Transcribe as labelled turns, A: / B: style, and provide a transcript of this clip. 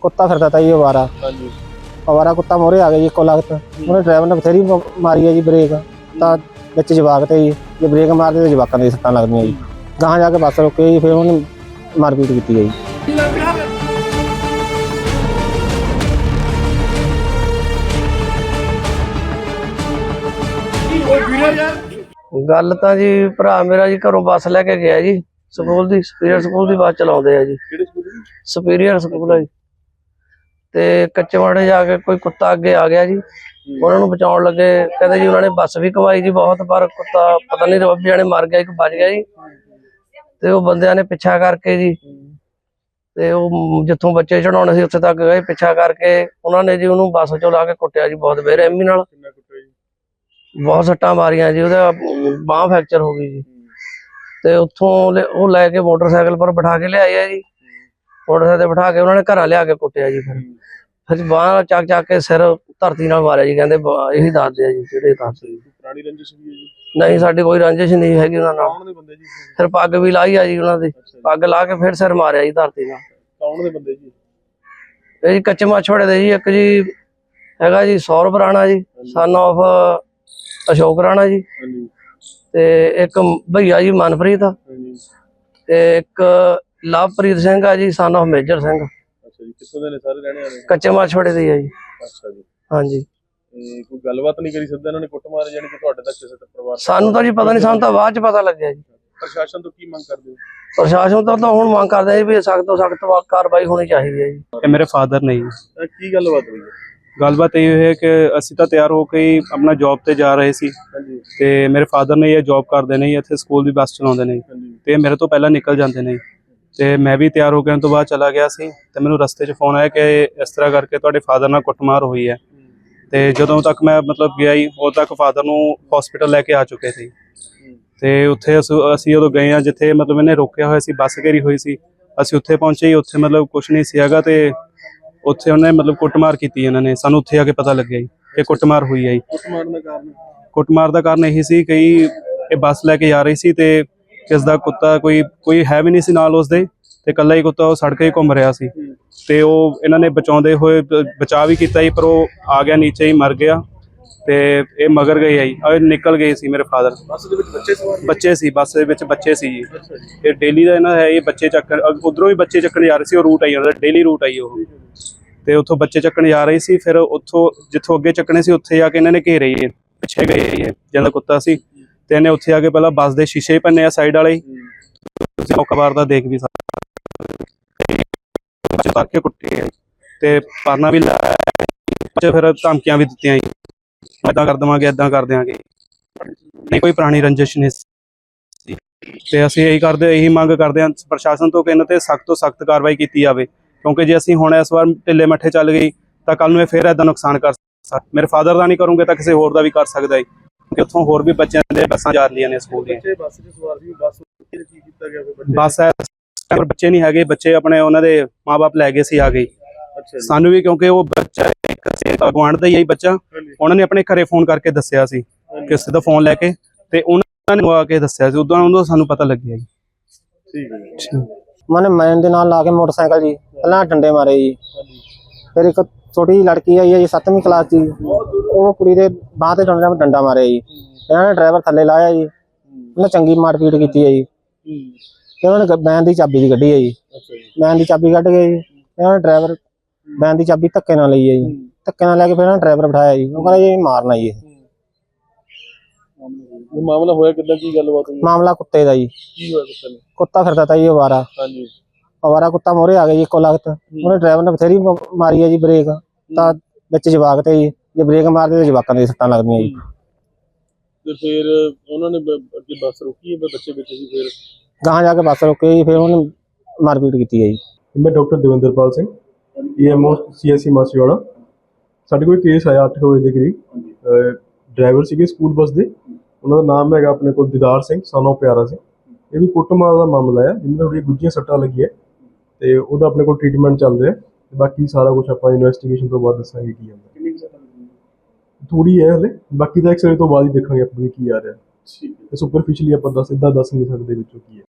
A: ਕੁੱਤਾ ਫਿਰਦਾ ਤਾ ਜੀ ਅਵਾਰਾ।
B: ਹਾਂਜੀ।
A: ਅਵਾਰਾ ਕੁੱਤਾ ਮੋਰੇ ਆ ਗਿਆ ਜੀ ਇੱਕੋ ਲਗਤ। ਉਹਨੇ ਡਰਾਈਵਰ ਨੇ ਬਥੇਰੀ ਮ- ਮਾਰੀ ਹੈ ਜੀ ਬ੍ਰੇਕ ਤਾਂ ਵਿੱਚ ਜਵਾਕ ਤੇ ਜੀ ਜੇ ਬ੍ਰੇਕ ਮਾਰਦੇ ਤਾਂ ਜਵਾਕਾਂ ਦੇ ਸੱਟਾਂ ਲੱਗਦੀਆਂ ਜੀ। ਗਾਹਾਂ ਜਾ ਕੇ ਬੱਸ ਰੁਕੇ ਜੀ ਫਿਰ ਉਹਨੇ ਮਾਰਪੀਟ ਕੀਤੀ ਹੈ ਜੀ।
C: ਗੱਲ ਤਾਂ ਜੀ ਭਰਾ ਮੇਰਾ ਜੀ ਘਰੋਂ ਬੱਸ ਲੈ ਕੇ ਗਿਆ ਜੀ। ਸਕੂਲ ਦੀ ਸੁਪੀਰੀਅਰ ਸਕੂਲ ਦੀ ਬੱਸ ਚਲਾਉਂਦੇ ਆ ਜੀ।
B: ਕਿਹੜੇ ਸਕੂਲ ਦੀ?
C: ਸੁਪੀਰੀਅਰ ਸਕੂਲ ਹੈ ਜੀ। ਤੇ ਕੱਚੇ ਵਾੜੇ ਜਾ ਕੇ ਕੋਈ ਕੁੱਤਾ ਅੱਗੇ ਆ ਗਿਆ ਜੀ। ਉਹਨਾਂ ਨੂੰ ਬਚਾਉਣ ਲੱਗੇ। ਕਹਿੰਦੇ ਜੀ ਉਹਨਾਂ ਨੇ ਬੱਸ ਵੀ ਕਵਾਈ ਜੀ ਬਹੁਤ ਪਰ ਕੁੱਤਾ ਪਤਾ ਨਹੀਂ ਰੱਬੀ ਜਾਣੇ ਮਰ ਗਿਆ ਇੱਕ ਬਚ ਗਿਆ ਜੀ। ਤੇ ਉਹ ਬੰਦਿਆਂ ਨੇ ਪਿੱਛਾ ਕਰਕੇ ਜੀ। ਤੇ ਉਹ ਜਿੱਥੋਂ ਬੱਚੇ ਚੜਾਉਣੇ ਸੀ ਉੱਥੇ ਤੱਕ ਗਏ ਪਿੱਛਾ ਕਰਕੇ। ਉਹਨਾਂ ਨੇ ਜੀ ਉਹਨੂੰ ਬੱਸ ਚੋਂ ਲਾ ਕੇ ਕੁੱਟਿਆ ਜੀ ਬਹੁਤ ਬੇਰਹਿਮੀ ਨਾਲ। ਬਹੁਤ ਸੱਟਾਂ ਮਾਰੀਆਂ ਜੀ ਉਹਦਾ ਬਾਹ ਫ੍ਰੈਕਚਰ ਹੋ ਗਈ ਜੀ। ਤੇ ਉੱਥੋਂ ਉਹ ਲੈ ਕੇ ਮੋਟਰਸਾਈਕਲ ਪਰ ਬਿਠਾ ਕੇ ਲਿਆਏ ਆ ਜੀ। ਮੋਟਰਸਾਈਕਲ ਤੇ ਬਿਠਾ ਕੇ ਉਹਨਾਂ ਨੇ ਘਰਾਂ ਲਿਆ ਕੇ ਕੁੱਟਿਆ ਜੀ ਫਿਰ। ਫਿਰ ਬਾਹ ਨਾਲ ਚੱਕ ਚੱਕ ਕੇ ਸਿਰ ਧਰਤੀ ਨਾਲ ਮਾਰਿਆ ਜੀ ਕਹਿੰਦੇ ਬ- ਇਹੀ ਦੱਸਦੇ ਆ ਜੀ ਜਿਹੜੇ ਦੱਸਦੇ ਜੀ।
B: ਪੁਰਾਣੀ ਰੰਜਿਸ਼ ਵੀ ਹੈ ਜੀ?
C: ਨਹੀਂ ਸਾਡੀ ਕੋਈ ਰੰਜਿਸ਼ ਨਹੀਂ ਹੈਗੀ ਉਹਨਾਂ ਨਾਲ।
B: ਕੌਣ ਦੇ ਬੰਦੇ ਜੀ?
C: ਫਿਰ ਪੱਗ ਵੀ ਲਾਈ ਆ ਜੀ ਉਹਨਾਂ ਦੀ। ਪੱਗ ਲਾ ਕੇ ਫਿਰ ਸਿਰ ਮਾਰਿਆ ਜੀ ਧਰਤੀ ਨਾਲ।
B: ਕੌਣ ਦੇ ਬੰਦੇ ਜੀ?
C: ਇਹ ਜੀ ਕੱਚੇ ਮਾਛੋੜੇ ਦੇ ਜੀ ਇੱਕ ਜੀ ਹੈਗਾ ਜੀ ਸੌਰਵ ਰਾਣਾ ਜੀ ਸਨ of ਅਸ਼ੋਕ ਰਾਣਾ ਜੀ
B: ਹਾਂਜੀ।
C: ਤੇ ਇੱਕ ਭਈਆ ਜੀ ਮਨਪ੍ਰੀਤ
B: ਹਾਂਜੀ।
C: ਤੇ ਇੱਕ ਲਵਪ੍ਰੀਤ ਸਿੰਘ ਆ ਜੀ ਸਨ of ਮੇਜਰ ਸਿੰਘ।
B: ਅੱਛਾ ਜੀ ਕਿੱਥੋਂ ਦੇ ਨੇ ਸਾਰੇ ਰਹਿਣੇ ਵਾਲੇ?
C: ਕੱਚੇ ਮਾਛੋੜੇ ਦੇ ਆ ਜੀ।
B: ਅੱਛਾ ਜੀ।
C: ਹਾਂਜੀ।
B: ਤੇ ਕੋਈ ਗੱਲਬਾਤ ਨਹੀਂ ਕਰੀ ਸਿੱਧਾ ਇਹਨਾਂ ਨੇ ਕੁੱਟ ਮਾਰੇ ਜਾਨੀ ਕਿ ਤੁਹਾਡੇ ਤੱਕ ਕਿਸੇ ਤੱਕ ਪਰਿਵਾਰ ਤੱਕ?
C: ਸਾਨੂੰ ਤਾਂ ਜੀ ਪਤਾ ਨਹੀਂ ਸਾਨੂੰ ਤਾਂ ਬਾਅਦ ਚ ਪਤਾ ਲੱਗਿਆ ਜੀ।
B: ਪ੍ਰਸ਼ਾਸਨ ਤੋਂ ਕੀ ਮੰਗ ਕਰਦੇ ਹੋ?
C: ਪ੍ਰਸ਼ਾਸਨ ਤੋਂ ਤਾਂ ਹੁਣ ਮੰਗ ਕਰਦੇ ਆ ਜੀ ਵੀ ਸਖਤ ਤੋਂ ਸਖਤ ਕਾਰਵਾਈ ਹੋਣੀ ਚਾਹੀਦੀ ਹੈ ਜੀ।
D: ਇਹ ਮੇਰੇ ਫਾਦਰ ਨੇ ਜੀ।
B: ਕੀ ਗੱਲਬਾਤ ਹੋਈ? ਹੈ
D: ਗੱਲਬਾਤ ਇਹ ਹੈ ਕਿ ਅਸੀਂ ਤਾਂ ਤਿਆਰ ਹੋ ਕੇ ਹੀ ਆਪਣਾ ਜੌਬ ਤੇ ਜਾ ਰਹੇ ਸੀ। ਤੇ ਮੇਰੇ ਫਾਦਰ ਨੇ ਇਹ ਜੌਬ ਕਰਦੇ ਨੇ ਇੱਥੇ ਸਕੂਲ ਦੀ ਬੱਸ ਚਲਾਉਂਦੇ ਨੇ ਤੇ ਮੇਰੇ ਤੋਂ ਪਹਿਲਾਂ ਨਿਕਲ ਜਾਂਦੇ ਨੇ। ਤੇ ਮੈਂ ਵੀ ਤਿਆਰ ਹੋ ਕੇ ਤੋਂ ਬਾਅਦ ਚਲਾ ਗਿਆ ਸੀ ਤੇ ਮੈਨੂੰ ਰਸਤੇ 'ਚ ਫੋਨ ਆਇਆ ਕਿ ਇਸ ਤਰ੍ਹਾਂ ਕਰਕੇ ਤੁਹਾਡੇ ਫਾਦਰ ਨਾਲ ਕੁੱਟਮਾਰ ਹੋਈ ਹੈ। ਤੇ ਜਦੋਂ ਤੱਕ ਮੈਂ ਮਤਲਬ ਗਿਆ ਹੀ ਉਦੋਂ ਤੱਕ ਫਾਦਰ ਨੂੰ ਹਸਪੀਟਲ ਲੈ ਕੇ ਆ ਚੁੱਕੇ ਸੀ। ਤੇ ਉੱਥੇ ਅਸ- ਉਦੋਂ ਗਏ ਆ ਜਿੱਥੇ ਮਤਲਬ ਇਹਨੇ ਰੋਕਿਆ ਹੋਇਆ ਸੀ ਬੱਸ ਘੇਰੀ ਹੋਈ ਸੀ। ਅਸੀਂ ਉੱਥੇ ਪਹੁੰਚੇ ਹੀ ਉੱਥੇ ਮਤਲਬ ਕੁਝ ਨਹੀਂ ਸੀ ਹੈਗਾ ਤੇ ਉੱਥੇ ਉਹਨੇ ਮਤਲਬ ਕੁੱਟਮਾਰ ਕੀਤੀ ਇਹਨਾਂ ਨੇ। ਸਾਨੂੰ ਉੱਥੇ ਆ ਕੇ ਪਤਾ ਲੱਗਿਆ ਜੀ ਕਿ ਕੁੱਟਮਾਰ ਹੋਈ ਹੈ ਜੀ।
B: ਕੁੱਟ ਮਾਰਨ ਦਾ ਕਾਰਨ?
D: ਕੁੱਟਮਾਰ ਦਾ ਕਾਰਨ ਇਹੀ ਸੀ ਕਿ ਇਹ ਬੱਸ ਲੈ ਕੇ ਜਾ ਰਹੀ ਸੀ ਤੇ ਕਿਸ ਦਾ ਕੁੱਤਾ ਕੋਈ ਕੋਈ ਹੈ ਵੀ ਨਹੀਂ ਸੀ ਨਾਲ ਉਸਦੇ ਤੇ ਇਕੱਲਾ ਹੀ ਕੁੱਤਾ ਉਹ ਸੜਕ 'ਤੇ ਘੁੰਮ ਰਿਹਾ ਸੀ। ਤੇ ਉਹ ਇਹਨਾਂ ਨੇ ਬਚਾਉਂਦੇ ਹੋਏ ਬ- ਬਚਾਅ ਵੀ ਕੀਤਾ ਜੀ ਪਰ ਉਹ ਆ ਗਿਆ ਨੀਚੇ ਹੀ ਮਰ ਗਿਆ। ਤੇ ਇਹ ਮਗਰ ਗਏ ਆਈ ਆ ਨਿਕਲ ਗਏ ਸੀ ਮੇਰੇ ਫਾਦਰ।
B: ਬੱਸ ਦੇ ਵਿੱਚ ਬੱਚੇ ਸਵਾਰ
D: ਬੱਚੇ ਸੀ ਬੱਸ ਦੇ ਵਿੱਚ ਬੱਚੇ ਸੀ ਜੀ। ਇਹ ਡੇਲੀ ਦਾ ਇਹਨਾਂ ਹੈ ਇਹ ਬੱਚੇ ਚੱਕਣ ਉਧਰੋਂ ਵੀ ਬੱਚੇ ਚੱਕਣ ਜਾ ਰਹੇ ਸੀ ਉਹ ਰੂਟ ਆਈ ਉਹਨਾਂ ਦਾ ਡੇਲੀ ਰੂਟ ਆਈ ਉਹ। ਤੇ ਉੱਥੋਂ ਬੱਚੇ ਚੱਕਣ ਜਾ ਰਹੇ ਸੀ ਫਿਰ ਉੱਥੋਂ ਜਿੱਥੋਂ ਅੱਗੇ ਚੱਕਣੇ ਸੀ ਉੱਥੇ ਜਾ ਕੇ ਇਹਨਾਂ ਨੇ ਘੇਰੇ ਪਿੱਛੇ ਗਏ ਇਹ ਜਿਹਦਾ ਕੁੱਤਾ ਸੀ। ਤੇ ਇਹਨੇ ਉੱਥੇ ਆ ਕੇ ਪਹਿਲਾਂ ਬੱਸ ਦੇ ਸ਼ੀਸ਼ੇ ਹੀ ਭੰਨੇ ਆ ਸਾਈਡ ਵਾਲੇ ਤੁਸੀਂ ਮੌਕਾ ਬਾਰ ਦਾ ਦੇਖ ਵੀ ਸਕਦੇ ਤੱਕ ਕੇ ਕੁੱਟੇ। ਤੇ ਪਰਨਾ ਵੀ ਲਾਇਆ ਬੱਚੇ ਫਿਰ ਧਮਕੀਆਂ ਵੀ ਦਿੱਤੀਆਂ ਏਦਾਂ ਕਰ ਦੇਵਾਂਗੇ ਏਦਾਂ ਕਰ ਦਿਆਂਗੇ। ਨਹੀਂ ਕੋਈ ਪੁਰਾਣੀ ਰੰਜਿਸ਼ ਨਹੀਂ ਤੇ ਅਸੀਂ ਇਹੀ ਕਰਦੇ ਇਹੀ ਮੰਗ ਕਰਦੇ ਹਾਂ ਪ੍ਰਸ਼ਾਸਨ ਤੋਂ ਕਿ ਇਹਨਾਂ ਤੇ ਸਖਤ ਤੋਂ ਸਖਤ ਕਾਰਵਾਈ ਕੀਤੀ ਜਾਵੇ। ਕਿਉਂਕਿ ਜੇ ਅਸੀਂ ਹੁਣ ਇਸ ਵਾਰ ਢਿੱਲੇ ਮੱਠੇ ਚੱਲ ਗਈ ਤਾਂ ਕੱਲ ਨੂੰ ਇਹ ਫੇਰ ਏਦਾਂ ਨੁਕਸਾਨ ਕਰ ਸਕਦਾ। ਮੇਰੇ ਫਾਦਰ ਦਾ ਨਹੀਂ ਕਰੂੰਗੇ ਤਾਂ ਕਿਸੇ ਹੋਰ ਦਾ ਵੀ ਕਰ ਸਕਦਾ ਹੈ ਕਿਉਂਕਿ ਉੱਥੋਂ ਹੋਰ ਵੀ ਬੱਚਿਆਂ ਦੇ ਬੱਸਾਂ ਜਾ ਰਹੀਆਂ ਨੇ ਸਕੂਲ ਦੀਆਂ।
B: ਬੱਚੇ ਬੱਸ 'ਚ ਸਵਾਰ ਸੀ ਬੱਸ ਕੀ ਕੀਤਾ ਗਿਆ ਬੱਚੇ?
D: ਬੱਸ ਹੈ ਪਰ ਬੱਚੇ ਨਹੀਂ ਹੈਗੇ ਬੱਚੇ ਆਪਣੇ ਉਹਨਾਂ ਦੇ ਮਾਪੇ ਲੈ ਗਏ ਸੀ ਆ
B: ਜੀ।
D: ਸਾਨੂੰ ਵੀ ਕਿਉਂਕਿ ਉਹ ਬੱਚਾ ਇੱਕ ਸੀ ਗੁਆਂਢ ਦਾ ਹੀ ਹੈ ਬੱਚਾ। ਉਹਨਾਂ ਨੇ ਆਪਣੇ ਘਰੇ ਫੋਨ ਕਰਕੇ ਦੱਸਿਆ ਸੀ ਕਿਸੇ ਦਾ ਫੋਨ ਲੈ ਕੇ ਤੇ ਉਹਨਾਂ ਨੇ ਆ ਕੇ ਦੱਸਿਆ ਸੀ। ਉਦੋਂ ਉਦੋਂ ਸਾਨੂੰ ਪਤਾ ਲੱਗਿਆ ਜੀ।
B: ਠੀਕ ਹੈ ਜੀ।
A: ਮਨੇ ਮੈਨ ਦੇ ਨਾਲ ਲਾ ਕੇ ਮੋਟਰਸਾਈਕਲ ਜੀ ਪਹਿਲਾਂ ਡੰਡੇ ਮਾਰੇ ਜੀ। ਫਿਰ ਇੱਕ ਛੋਟੀ ਜਿਹੀ ਲੜਕੀ ਆਈ ਹੈ ਜੀ 7ਵੀਂ ਕਲਾਸ ਦੀ। ਉਹ ਕੁੜੀ ਦੇ ਬਾਹ ਤੇ ਡੰਡਾ ਡੰਡਾ ਮਾਰਿਆ ਜੀ। ਇਹਨਾਂ ਨੇ ਡਰਾਈਵਰ ਥੱਲੇ ਲਾਇਆ ਜੀ। ਉਹਨੇ ਚੰਗੀ ਮਾਰਪੀਟ ਕੀਤੀ ਹੈ ਜੀ। ਤੇ ਉਹਨਾਂ ਨੇ ਵੈਨ ਦੀ ਚਾਬੀ ਦੀ ਕੱਢੀ ਹੈ ਜੀ। ਵੈਨ ਦੀ ਚਾਬੀ ਕੱਢ ਕੇ ਜੀ। ਇਹਨਾਂ ਨੇ ਡਰਾਈਵਰ ਵੈਨ ਦੀ ਚਾਬੀ ਧੱਕੇ ਨਾਲ ਲਈ ਹੈ ਜੀ। ਧੱਕੇ ਨਾਲ ਲੈ ਕੇ ਫਿਰ ਇਹਨਾਂ ਨੇ ਡਰਾਈਵਰ ਬਿਠਾਇਆ ਜੀ। ਉਹ ਕਹਿੰਦਾ ਜੀ ਮਾਰਨਾ ਜੀ
B: ਮਾਮਲਾ ਹੋਇਆ ਕਿੱਦਾਂ? ਕੀ ਗੱਲਬਾਤ ਹੋਈ?
A: ਮਾਮਲਾ ਕੁੱਤੇ ਦਾ ਜੀ।
B: ਕੀ ਹੋਇਆ ਕੁੱਤੇ ਨੂੰ
A: ਕੁੱਤਾ ਫਿਰਦਾ ਤਾ ਜੀ ਅਵਾਰਾ
B: ਹਾਂਜੀ।
A: ਅਵਾਰਾ ਕੁੱਤਾ ਮੋਰੇ ਆ ਗਿਆ ਜੀ ਇੱਕੋ ਲਗਤ ਉਹਨੇ ਡਰਾਈਵਰ ਨੇ ਬਥੇਰੀ ਮ- ਮਾਰੀ ਹੈ ਜੀ ਬ੍ਰੇਕ ਤਾਂ ਵਿੱਚ ਜਵਾਕ ਤੇ ਜੀ ਜੇ ਬ੍ਰੇਕ ਮਾਰਦੇ ਤਾਂ ਜਵਾਕਾਂ ਦੇ ਸੱਟਾਂ ਲੱਗਦੀਆਂ ਜੀ।
B: ਤੇ ਫਿਰ ਉਹਨਾਂ ਨੇ ਬ- ਅੱਗੇ ਬੱਸ ਰੋਕੀ ਹੈ ਬੱਚੇ ਵਿੱਚ ਸੀ ਫਿਰ?
A: ਗਾਹਾਂ ਜਾ ਕੇ ਬੱਸ ਰੁਕੇ ਜੀ ਫਿਰ ਉਹਨੇ ਮਾਰਪੀਟ ਕੀਤੀ ਹੈ ਜੀ।
E: ਮੈਂ doctor Davinderpal Singh EMO CSC Masiwara ਸਾਡੇ ਕੋਲ ਕੇਸ ਆਇਆ 8 ਵਜੇ ਦੇ ਕਰੀਬ। ਡਰਾਈਵਰ ਸੀਗੇ ਸਕੂਲ ਬੱਸ ਦੇ। ਉਹਨਾਂ ਦਾ ਨਾਮ ਹੈਗਾ ਆਪਣੇ ਕੋਲ ਦਿਦਾਰ ਸਿੰਘ ਸਨੋ ਪਿਆਰਾ ਸਿੰਘ। ਇਹ ਵੀ ਕੁੱਟਮਾਰ ਦਾ ਮਾਮਲਾ ਹੈ ਜਿਨ੍ਹਾਂ ਥੋੜੀ ਗੁੱਜੀਆਂ ਸੱਟਾਂ ਲੱਗੀਆਂ। ਤੇ ਉਹਦਾ ਆਪਣੇ ਕੋਲ ਟ੍ਰੀਟਮੈਂਟ ਚੱਲ ਰਿਹਾ ਤੇ ਬਾਕੀ ਸਾਰਾ ਕੁਝ ਆਪਾਂ ਇਨਵੈਸਟੀਗੇਸ਼ਨ ਤੋਂ ਬਾਅਦ ਦੱਸਾਂਗੇ ਕੀ ਹੁੰਦਾ।
B: ਕਿੰਨੀ ਕੁ
E: ਥੋੜੀ ਹੈ ਹਲੇ ਬਾਕੀ ਦਾ ਐਕਸਰੇ ਤੋਂ ਬਾਅਦ ਹੀ ਦੇਖਾਂਗੇ ਆਪਾਂ ਵੀ ਕੀ ਆ ਰਿਹਾ।
B: ਠੀਕ ਹੈ।
E: ਤੇ ਸੁਪਰਫੀਸ਼ਲੀ ਆਪਾਂ ਦੱਸ ਇਦਾਂ ਦੱਸ ਨਹੀਂ ਸਕਦੇ ਵਿੱਚੋਂ ਕੀ ਹੈ।